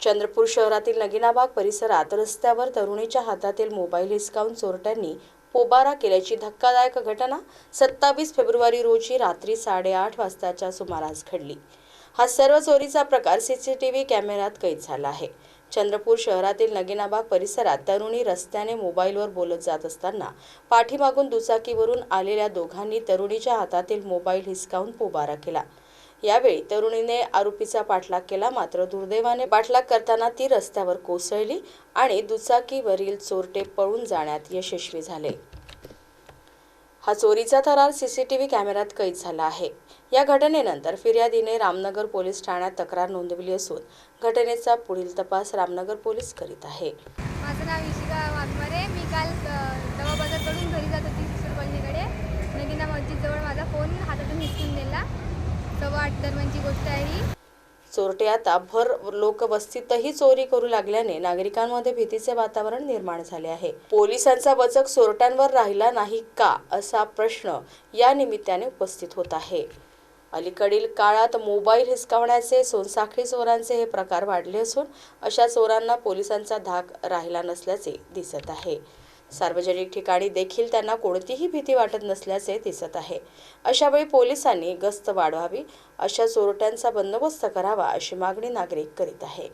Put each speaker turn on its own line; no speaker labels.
चंद्रपूर शहरातील नगिनाबाग परिसरात रस्त्यावर तरुणीच्या हातातील मोबाईल हिसकावून चोरट्यांनी पोबारा केल्याची धक्कादायक घटना सत्तावीस फेब्रुवारी रोजी रात्री साडेआठ वाजताच्या सुमारास घडली. हा सर्व चोरीचा प्रकार सीसीटीव्ही कॅमेऱ्यात कैद झाला आहे. चंद्रपूर शहरातील नगिनाबाग परिसरात तरुणी रस्त्याने मोबाईलवर बोलत जात असताना पाठीमागून दुचाकीवरून आलेल्या दोघांनी तरुणीच्या हातातील मोबाईल हिसकावून पोबारा केला. यावेळी तरुणीने आरोपीचा पाठलाग केला. मात्र दुर्दैवाने पाठलाग करताना ती रस्त्यावर कोसळली आणि दुचाकीवरील चोरटे पळून जाण्यात यशस्वी झाले. हा चोरीचा थरार सीसीटीव्ही कॅमेऱ्यात कैद झाला आहे. या घटनेनंतर फिर्यादीने रामनगर पोलीस ठाण्यात तक्रार नोंदवली असून घटनेचा पुढील तपास रामनगर पोलीस करीत आहे.
माझं नाव इशिका वाघमारे. मी काल दवा बाजारकडून घरी जात होती. सव्वा गोष्ट आहे. ही
चोरटे आता भर लोकवस्तीतही चोरी करू लागल्याने नागरिकांमध्ये भीतीचे वातावरण निर्माण झाले आहे. पोलिसांचा वचक चोरट्यांवर राहिला नाही का असा प्रश्न या निमित्ताने उपस्थित होत आहे. अलीकडील काळात मोबाईल हिसकावण्याचे सोनसाखळी चोरांचे हे प्रकार वाढले असून अशा चोरांना पोलिसांचा धाक राहिला नसल्याचे दिसत आहे. सार्वजनिक ठिकाणी देखील त्यांना कोणतीही भीती वाटत नसल्याचे दिसत आहे. अशावेळी पोलिसांनी गस्त वाढवावी अशा चोरट्यांचा बंदोबस्त करावा अशी मागणी नागरिक करीत आहे